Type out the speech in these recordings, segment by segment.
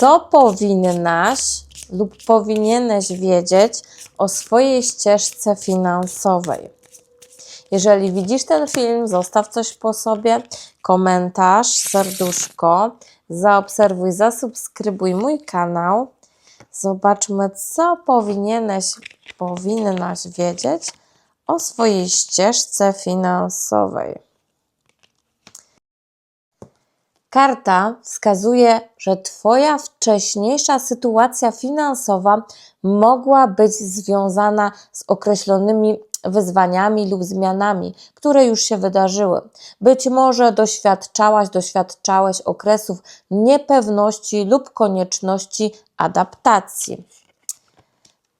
Co powinnaś lub powinieneś wiedzieć o swojej ścieżce finansowej? Jeżeli widzisz ten film, zostaw coś po sobie, komentarz, serduszko, zaobserwuj, zasubskrybuj mój kanał. Zobaczmy, co powinieneś, powinnaś wiedzieć o swojej ścieżce finansowej. Karta wskazuje, że Twoja wcześniejsza sytuacja finansowa mogła być związana z określonymi wyzwaniami lub zmianami, które już się wydarzyły. Być może doświadczałaś, doświadczałeś okresów niepewności lub konieczności adaptacji.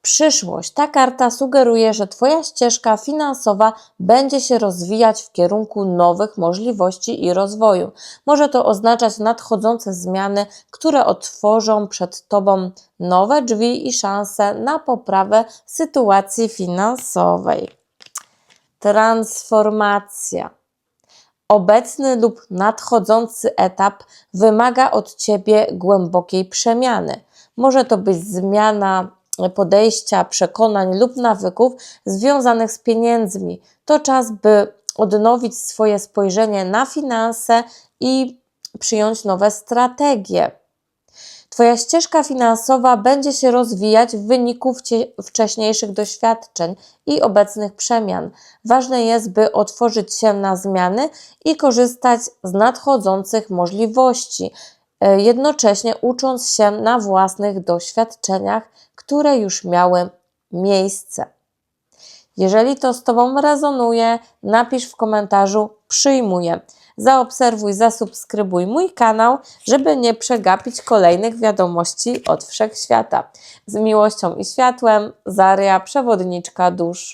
Przyszłość. Ta karta sugeruje, że Twoja ścieżka finansowa będzie się rozwijać w kierunku nowych możliwości i rozwoju. Może to oznaczać nadchodzące zmiany, które otworzą przed Tobą nowe drzwi i szanse na poprawę sytuacji finansowej. Transformacja. Obecny lub nadchodzący etap wymaga od Ciebie głębokiej przemiany. Może to być zmiana podejścia, przekonań lub nawyków związanych z pieniędzmi. To czas, by odnowić swoje spojrzenie na finanse i przyjąć nowe strategie. Twoja ścieżka finansowa będzie się rozwijać w wyniku wcześniejszych doświadczeń i obecnych przemian. Ważne jest, by otworzyć się na zmiany i korzystać z nadchodzących możliwości, jednocześnie ucząc się na własnych doświadczeniach, które już miały miejsce. Jeżeli to z Tobą rezonuje, napisz w komentarzu przyjmuję. Zaobserwuj, zasubskrybuj mój kanał, żeby nie przegapić kolejnych wiadomości od wszechświata. Z miłością i światłem, Zaria, przewodniczka dusz.